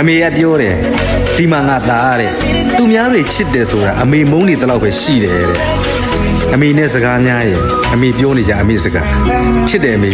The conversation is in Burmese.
အမေကပြောတယ်ဒီမှာငါသားတဲ့သူများတွေချစ်တယ်ဆိုတာအမေမုန်းနေတလောက်ပဲရှိတယ်တဲ့အမေနဲ့စကားများရင်အမေပြောနေကြအမေစကားချစ်တယ်အမေ